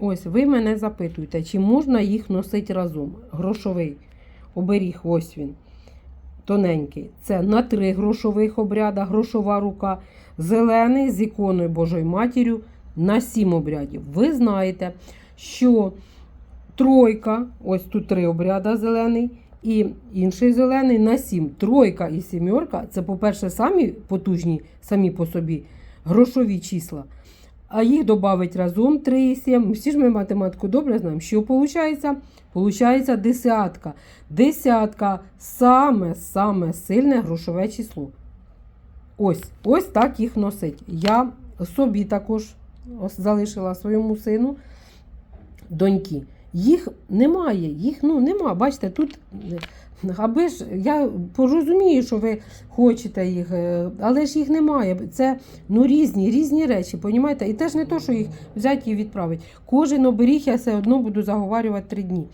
Ось ви мене запитуєте, чи можна їх носити разом? Грошовий оберіг, ось він. Тоненький. Це на три грошових обряда, грошова рука. Зелений з іконою Божою Матір'ю на сім обрядів. Ви знаєте, що тройка, ось тут три обряда зелений, і інший зелений на сім. Тройка і сімерка це, по-перше, самі потужні, самі по собі грошові числа. А їх додавить разом 3 і 7. Всі ж ми математику добре знаємо. Що виходить? Получається десятка. Десятка саме саме сильне грошове число. Ось, ось так їх носить. Я собі також залишила своєму сину доньки. Їх немає, їх ну нема. Бачите, тут аби ж я порозумію, що ви хочете їх, е, але ж їх немає. Це ну різні, різні речі, понімаєте? І теж не то, що їх взяти і відправити. Кожен оберіг я все одно буду заговарювати три дні.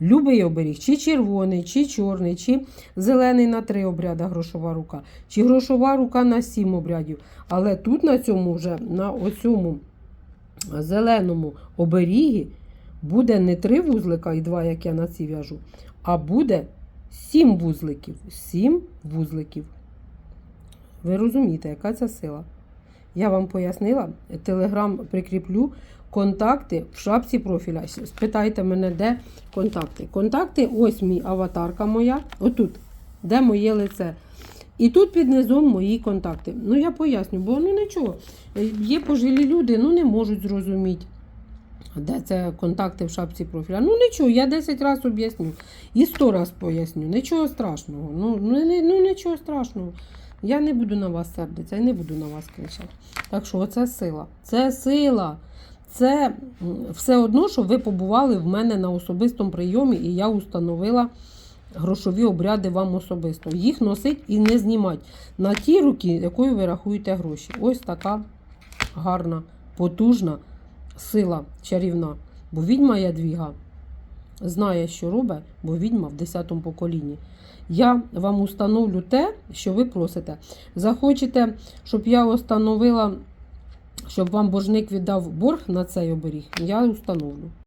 Любий оберіг, чи червоний, чи чорний, чи зелений на три обряда грошова рука, чи грошова рука на сім обрядів. Але тут на цьому вже, на оцьому зеленому оберігі, буде не три вузлика і два, як я на ці в'яжу, а буде сім вузликів. Сім вузликів. Ви розумієте, яка це сила? Я вам пояснила, телеграм прикріплю контакти в шапці профіля. Спитайте мене, де контакти. Контакти, ось мій аватарка моя. Отут, де моє лице. І тут під низом мої контакти. Ну, я поясню, бо ну нічого. Є пожилі люди, ну не можуть зрозуміти. Де це контакти в шапці профіля? Ну нічого, я 10 разів об'ясню. І 100 разів поясню. Нічого страшного. Ну, ну, ну нічого страшного. Я не буду на вас сердитися і не буду на вас кричати. Так що це сила. Це сила. Це все одно, що ви побували в мене на особистому прийомі, і я установила грошові обряди вам особисто. Їх носить і не знімати на ті руки, якою ви рахуєте гроші. Ось така гарна, потужна сила чарівна. Бо відьма Ядвіга знає, що робить, бо відьма в 10 поколінні. Я вам установлю те, що ви просите. Захочете, щоб я установила, щоб вам боржник віддав борг на цей оберіг, я установлю.